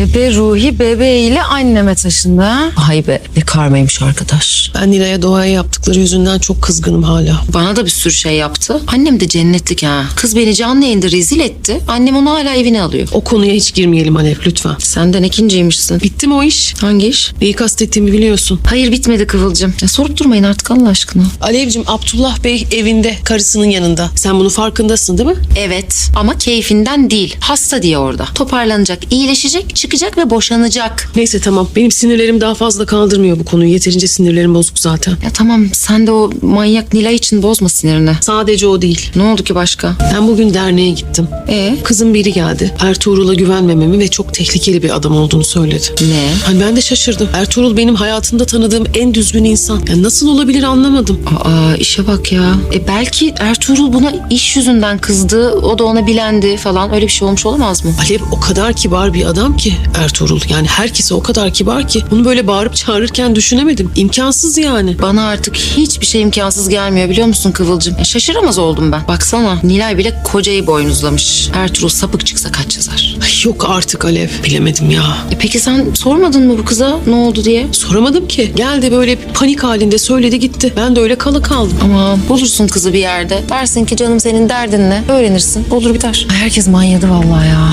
Bebe Ruhi bebeğiyle anneme taşındı? Ay be ne karmaymış arkadaş. Ben Nilay'a doğaya yaptıkları yüzünden çok kızgınım hala. Bana da bir sürü şey yaptı. Annem de cennetlik ha. Kız beni canlı yayında rezil etti. Annem onu hala evine alıyor. O konuya hiç girmeyelim Alev lütfen. Senden ikinciymişsin. Bitti mi o iş? Hangi iş? Neyi kastettiğimi biliyorsun. Hayır bitmedi Kıvılcım. Ya sorup durmayın artık Allah aşkına. Alevcim Abdullah Bey evinde karısının yanında. Sen bunun farkındasın değil mi? Evet ama keyfinden değil. Hasta diye orada. Toparlanacak, iyileşecek, çıkacak ve boşanacak. Neyse tamam. Benim sinirlerim daha fazla kaldırmıyor bu konuyu. Yeterince sinirlerim bozuk zaten. Ya tamam sen de o manyak Nilay için bozma sinirini. Sadece o değil. Ne oldu ki başka? Ben bugün derneğe gittim. E Kızın biri geldi. Ertuğrul'a güvenmememi ve çok tehlikeli bir adam olduğunu söyledi. ne? Hani ben de şaşırdım. Ertuğrul benim hayatımda tanıdığım en düzgün insan. Ya nasıl olabilir anlamadım. Aa işe bak ya. E belki Ertuğrul buna iş yüzünden kızdı. O da ona bilendi falan. Öyle bir şey olmuş olamaz mı? Alev o kadar kibar bir adam ki Ertuğrul. Yani herkese o kadar kibar ki. Bunu böyle bağırıp çağırırken düşünemedim. İmkansız yani. Bana artık hiçbir şey imkansız gelmiyor biliyor musun Kıvılcım? E, şaşıramaz oldum ben. Baksana Nilay bile kocayı boynuzlamış. Ertuğrul sapık çıksa kaç yazar? Ay yok artık Alev. Bilemedim ya. E peki sen sormadın mı bu kıza ne oldu diye? Soramadım ki. Geldi böyle panik halinde söyledi gitti. Ben de öyle kala kaldım. Ama bulursun kızı bir yerde. Dersin ki canım senin derdin ne? Öğrenirsin. Olur biter. Ay, herkes manyadı vallahi ya.